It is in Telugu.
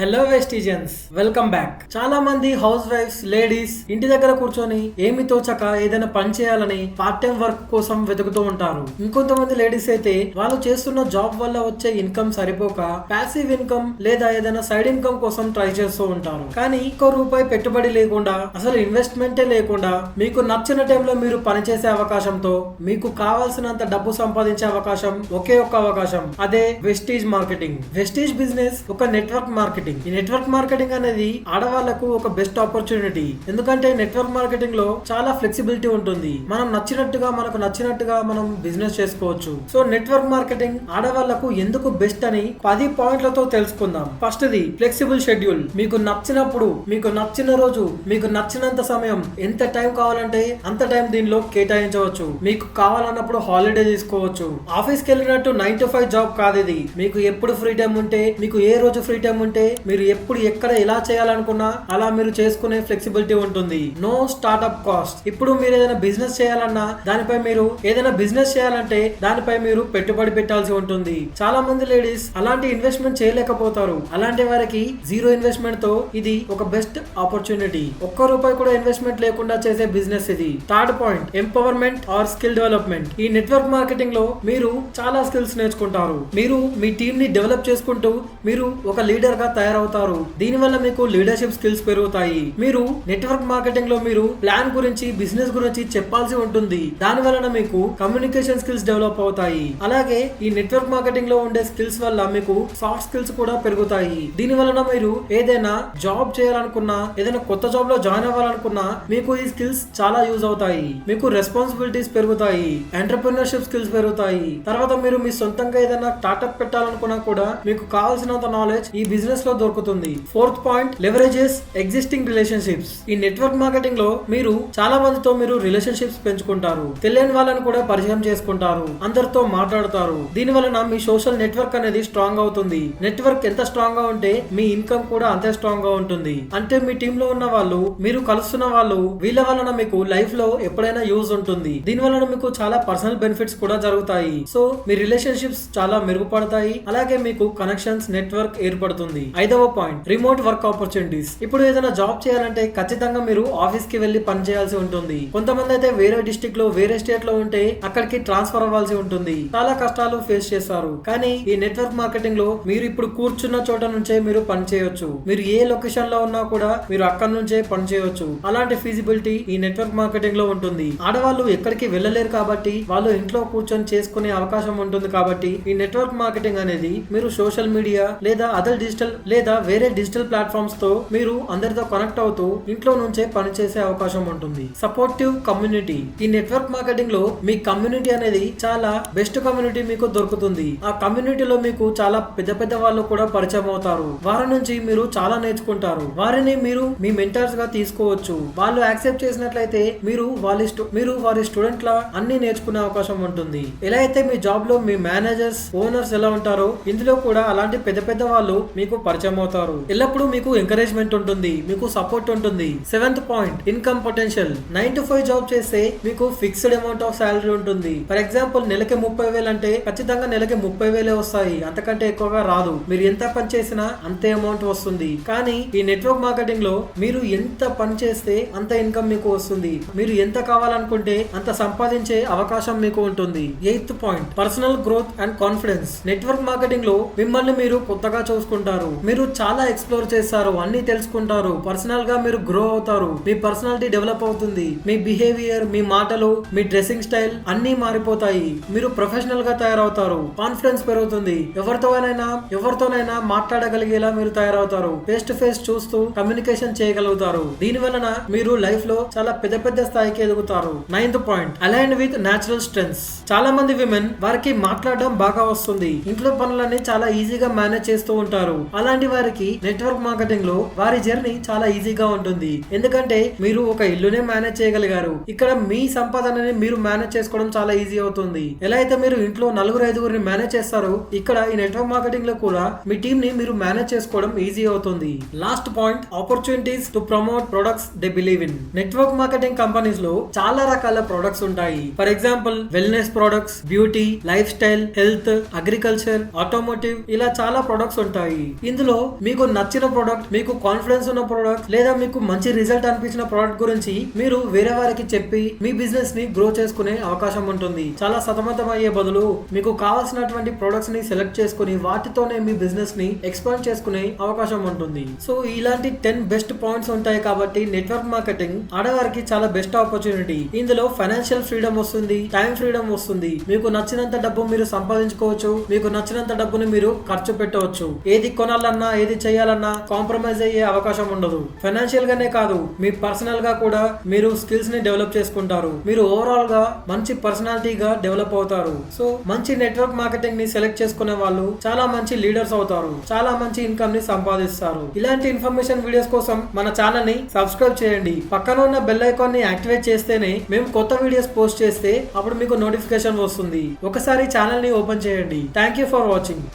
హలో వెస్టిజియన్స్ వెల్కమ్ బ్యాక్ చాలా మంది హౌస్ వైఫ్స్ లేడీస్ ఇంటి దగ్గర కూర్చొని ఏమి తోచక ఏదైనా పని చేయాలని పార్ట్ టైం వర్క్ కోసం వెతుకుతూ ఉంటారు. ఇంకొంతమంది లేడీస్ అయితే వాళ్ళు చేస్తున్న జాబ్ వల్ల వచ్చే ఇన్కమ్ సరిపోక ప్యాసివ్ ఇన్కమ్ లేదా ఏదైనా సైడ్ ఇన్కమ్ కోసం ట్రై చేస్తూ ఉంటారు. కానీ ఇంకో రూపాయి పెట్టుబడి లేకుండా అసలు ఇన్వెస్ట్మెంటే లేకుండా మీకు నచ్చిన టైంలో మీరు పనిచేసే అవకాశంతో మీకు కావాల్సినంత డబ్బు సంపాదించే అవకాశం ఒకే ఒక్క అవకాశం. అదే వెస్టీజ్ మార్కెటింగ్ వెస్టీజ్ బిజినెస్ ఒక నెట్వర్క్ మార్కెటింగ్ ఈ నెట్వర్క్ మార్కెటింగ్ అనేది ఆడవాళ్ళకు ఒక బెస్ట్ ఆపర్చునిటీ ఎందుకంటే నెట్వర్క్ మార్కెటింగ్లో చాలా ఫ్లెక్సిబిలిటీ ఉంటుంది. మనం నచ్చినట్టుగా మనకు నచ్చినట్టుగా మనం బిజినెస్ చేసుకోవచ్చు. సో నెట్వర్క్ మార్కెటింగ్ ఆడవాళ్ళకు ఎందుకు బెస్ట్ అని పది పాయింట్లతో తెలుసుకుందాం. ఫస్ట్ ది ఫ్లెక్సిబుల్ షెడ్యూల్ మీకు నచ్చినప్పుడు మీకు నచ్చిన రోజు మీకు నచ్చినంత సమయం ఎంత టైం కావాలంటే అంత టైం దీనిలో కేటాయించవచ్చు. మీకు కావాలన్నప్పుడు హాలిడే తీసుకోవచ్చు. ఆఫీస్కి వెళ్ళినట్టు నైన్ టు ఫైవ్ జాబ్ కాదు ఇది. మీకు ఎప్పుడు ఫ్రీ టైం ఉంటే మీకు ఏ రోజు ఫ్రీ టైం ఉంటే మీరు ఎప్పుడు ఎక్కడ ఎలా చేయాలనుకున్నా అలా మీరు చేసుకునే ఫ్లెక్సిబిలిటీ ఉంటుంది. నో స్టార్ట్అప్ కాస్ట్ ఇప్పుడు మీరు ఏదైనా బిజినెస్ చేయాలన్నా దానిపై మీరు ఏదైనా బిజినెస్ చేయాలంటే దానిపై మీరు పెట్టుబడి పెట్టాల్సి ఉంటుంది. చాలా మంది లేడీస్ అలాంటి ఇన్వెస్ట్మెంట్ చేయలేకపోతారు. అలాంటి వారికి జీరో ఇన్వెస్ట్మెంట్తో ఇది ఒక బెస్ట్ ఆపర్చునిటీ ఒక్క రూపాయి కూడా ఇన్వెస్ట్మెంట్ లేకుండా చేసే బిజినెస్ ఇది. Third point empowerment or skill development ఈ నెట్వర్క్ మార్కెటింగ్లో మీరు చాలా స్కిల్స్ నేర్చుకుంటారు. మీరు మీ టీమ్ని డెవలప్ చేసుకుంటూ మీరు ఒక లీడర్గా తయారవుతారు. దీనివల్ల మీకు లీడర్షిప్ స్కిల్స్ పెరుగుతాయి. మీరు నెట్వర్క్ మార్కెటింగ్లో మీరు ప్లాన్ గురించి బిజినెస్ గురించి చెప్పాల్సి ఉంటుంది. దాని వలన మీకు కమ్యూనికేషన్ స్కిల్స్ డెవలప్ అవుతాయి. అలాగే ఈ నెట్వర్క్ మార్కెటింగ్లో ఉండే స్కిల్స్ వల్ల మీకు సాఫ్ట్ స్కిల్స్ కూడా పెరుగుతాయి. దీని వలన మీరు ఏదైనా జాబ్ చేయాలనుకున్నా ఏదైనా కొత్త జాబ్లో జాయిన్ అవ్వాలనుకున్నా మీకు ఈ స్కిల్స్ చాలా యూజ్ అవుతాయి. మీకు రెస్పాన్సిబిలిటీస్ పెరుగుతాయి. ఎంటర్ప్రినర్షిప్ స్కిల్స్ పెరుగుతాయి. తర్వాత మీరు మీ సొంతంగా ఏదైనా స్టార్ట్అప్ పెట్టాలనుకున్నా కూడా మీకు కావాల్సినంత నాలెడ్జ్ ఈ బిజినెస్లో దొరుకుతుంది. Fourth point leverages existing relationships ఈ నెట్వర్క్ మార్కెటింగ్లో మీరు చాలా మందితో మీరు రిలేషన్షిప్స్ పెంచుకుంటారు. తెలియని వాళ్ళని కూడా పరిచయం చేసుకుంటారు. అందరితో మాట్లాడతారు. దీని వలన మీ సోషల్ నెట్వర్క్ అనేది స్ట్రాంగ్ అవుతుంది. నెట్వర్క్ ఎంత స్ట్రాంగ్గా ఉంటే మీ ఇన్కమ్ కూడా అంతే స్ట్రాంగ్గా ఉంటుంది. అంటే మీ టీమ్లో ఉన్న వాళ్ళు మీరు కలుస్తున్న వాళ్ళు వీళ్ళ వలన మీకు లైఫ్లో ఎప్పుడైనా యూజ్ ఉంటుంది. దీని వలన మీకు చాలా పర్సనల్ బెనిఫిట్స్ కూడా జరుగుతాయి. సో మీ రిలేషన్షిప్స్ చాలా మెరుగుపడతాయి. అలాగే మీకు కనెక్షన్స్ నెట్వర్క్ ఏర్పడుతుంది. ఐదవ పాయింట్ రిమోట్ వర్క్ ఆపర్చునిటీస్. ఇప్పుడు ఏదైనా జాబ్ చేయాలంటే ఖచ్చితంగా మీరు ఆఫీస్కి వెళ్ళి పని చేయాల్సి ఉంటుంది. కొంతమంది అయితే వేరే డిస్టిక్లో వేరే స్టేట్లో ఉంటే అక్కడికి ట్రాన్స్ఫర్ అవ్వాల్సి ఉంటుంది. చాలా కష్టాలు ఫేస్ చేస్తారు. కానీ ఈ నెట్వర్క్ మార్కెటింగ్లో మీరు ఇప్పుడు కూర్చున్న చోట నుంచే మీరు పని చేయొచ్చు. మీరు ఏ లొకేషన్లో ఉన్నా కూడా మీరు అక్కడ నుంచే పని చేయొచ్చు. అలాంటి ఫీజిబిలిటీ ఈ నెట్వర్క్ మార్కెటింగ్లో ఉంటుంది. ఆడవాళ్ళు ఎక్కడికి వెళ్ళలేరు కాబట్టి వాళ్ళు ఇంట్లో కూర్చొని చేసుకునే అవకాశం ఉంటుంది కాబట్టి ఈ నెట్వర్క్ మార్కెటింగ్ అనేది మీరు సోషల్ మీడియా లేదా అదర్ డిజిటల్ లేదా వేరే డిజిటల్ ప్లాట్ఫామ్స్తో మీరు అందరితో కనెక్ట్ అవుతూ ఇంట్లో నుంచే పనిచేసే అవకాశం ఉంటుంది. Supportive community. ఈ నెట్వర్క్ మార్కెటింగ్లో మీ కమ్యూనిటీ అనేది చాలా బెస్ట్ కమ్యూనిటీ మీకు దొరుకుతుంది. ఆ కమ్యూనిటీలో మీకు చాలా పెద్ద పెద్ద వాళ్ళు కూడా పరిచయం అవుతారు. వారి నుంచి మీరు చాలా నేర్చుకుంటారు. వారిని మీరు మీ మెంటర్స్గా తీసుకోవచ్చు. వాళ్ళు యాక్సెప్ట్ చేసినట్లయితే మీరు వాళ్ళ మీరు వారి స్టూడెంట్ లా అన్ని నేర్చుకునే అవకాశం ఉంటుంది. ఎలా అయితే మీ జాబ్లో మీ మేనేజర్స్ ఓనర్స్ ఎలా ఉంటారో ఇందులో కూడా అలాంటి పెద్ద పెద్ద వాళ్ళు మీకు పరిచయం అవుతారు ఎల్లప్పుడూ మీకు ఎంకరేజ్మెంట్ ఉంటుంది మీకు సపోర్ట్ ఉంటుంది. Seventh point income potential nine to five job చేస్తే మీకు ఫిక్స్డ్ అమౌంట్ ఆఫ్ సాలరీ ఉంటుంది. ఫర్ ఎగ్జాంపుల్ నెలకి ముప్పై వేలు అంటే ఖచ్చితంగా నెలకి ముప్పై వేలే వస్తాయి. అంతకంటే ఎక్కువగా రాదు. మీరు ఎంత పని చేసినా అంతే అమౌంట్ వస్తుంది. కానీ ఈ నెట్వర్క్ మార్కెటింగ్లో మీరు ఎంత పని చేస్తే అంత ఇన్కమ్ మీకు వస్తుంది. మీరు ఎంత కావాలనుకుంటే అంత సంపాదించే అవకాశం మీకు ఉంటుంది. Eighth point personal growth and confidence network మార్కెటింగ్లో మిమ్మల్ని మీరు కొత్తగా చూసుకుంటారు. మీరు చాలా ఎక్స్ప్లోర్ చేస్తారు అన్ని తెలుసుకుంటారు. పర్సనల్గా మీరు గ్రో అవుతారు. మీ పర్సనాలిటీ డెవలప్ అవుతుంది. మీ బిహేవియర్ మీ మాటలు మీ డ్రెస్సింగ్ స్టైల్ అన్ని మారిపోతాయి. మీరు ప్రొఫెషనల్గా తయారవుతారు. కాన్ఫిడెన్స్ పెరుగుతుంది. ఎవరితోనైనా ఎవరితోనైనా మాట్లాడగలిగేలా మీరు తయారవుతారు. ఫేస్ టు ఫేస్ చూస్తూ కమ్యూనికేషన్ చేయగలుగుతారు. దీని వలన మీరు లైఫ్లో చాలా పెద్ద పెద్ద స్థాయికి ఎదుగుతారు. Ninth point align with natural strengths చాలా మంది విమెన్ వారికి మాట్లాడడం బాగా వస్తుంది. ఇంట్లో పనులన్నీ చాలా ఈజీగా మేనేజ్ చేస్తూ ఉంటారు. అలాంటి వారికి నెట్వర్క్ మార్కెటింగ్లో వారి జర్నీ చాలా ఈజీగా ఉంటుంది. ఎందుకంటే మీరు ఒక ఇల్లునే మేనేజ్ చేయగలిగారు. ఇక్కడ మీ సంపాదనని మీరు మేనేజ్ చేసుకోవడం చాలా ఈజీ అవుతుంది. ఎలా అయితే మీరు ఇంట్లో నలుగురు ఐదుగురిని మేనేజ్ చేస్తారో ఇక్కడ ఈ నెట్వర్క్ మార్కెటింగ్లో కూడా మీ టీమ్ని మీరు మేనేజ్ చేసుకోవడం ఈజీ అవుతుంది. Last point opportunities to promote products they believe in network marketing కంపెనీస్లో చాలా రకాల ప్రొడక్ట్స్ ఉంటాయి. For example wellness products beauty lifestyle health agriculture automotive ఇలా చాలా ప్రొడక్ట్స్ ఉంటాయి. ఇందులో ఇందులో మీకు నచ్చిన ప్రోడక్ట్ మీకు కాన్ఫిడెన్స్ ఉన్న ప్రోడక్ట్ లేదా మీకు మంచి రిజల్ట్ అనిపించిన ప్రోడక్ట్ గురించి మీరు వేరే వారికి చెప్పి మీ బిజినెస్ని గ్రో చేసుకునే అవకాశం ఉంటుంది. చాలా సతమతం అయ్యే బదులు మీకు కావాల్సినటువంటి ప్రొడక్ట్స్ని సెలెక్ట్ చేసుకుని వాటితోనే మీ బిజినెస్ని ఎక్స్పాండ్ చేసుకునే అవకాశం ఉంటుంది. సో ఇలాంటి టెన్ బెస్ట్ పాయింట్స్ ఉంటాయి కాబట్టి నెట్వర్క్ మార్కెటింగ్ ఆడవారికి చాలా బెస్ట్ ఆపర్చునిటీ ఇందులో ఫైనాన్షియల్ ఫ్రీడమ్ వస్తుంది టైం ఫ్రీడమ్ వస్తుంది. మీకు నచ్చినంత డబ్బు మీరు సంపాదించుకోవచ్చు మీకు నచ్చినంత డబ్బును మీరు ఖర్చు పెట్టవచ్చు. ఏది కొనాలన్నా ఏది చేయాలన్నా కాంప్రమైజ్ అయ్యే అవకాశం ఉండదు. ఫైనాన్షియల్ గానే కాదు మీ పర్సనల్గా కూడా మీరు స్కిల్స్ని డెవలప్ చేసుకుంటారు. మీరు ఓవరాల్గా మంచి పర్సనాలిటీగా డెవలప్ అవుతారు. సో మంచి నెట్వర్క్ మార్కెటింగ్ని సెలెక్ట్ చేసుకునే వాళ్ళు చాలా మంచి లీడర్స్ అవుతారు. చాలా మంచి ఇన్కమ్ని సంపాదిస్తారు. ఇలాంటి ఇన్ఫర్మేషన్ వీడియోస్ కోసం మన ఛానల్ని సబ్స్క్రైబ్ చేయండి. పక్కన ఉన్న బెల్ ఐకాన్ని యాక్టివేట్ చేస్తేనే మేము కొత్త వీడియోస్ పోస్ట్ చేస్తే అప్పుడు మీకు నోటిఫికేషన్ వస్తుంది. ఒకసారి ఛానల్ని ఓపెన్ చేయండి. Thank you for watching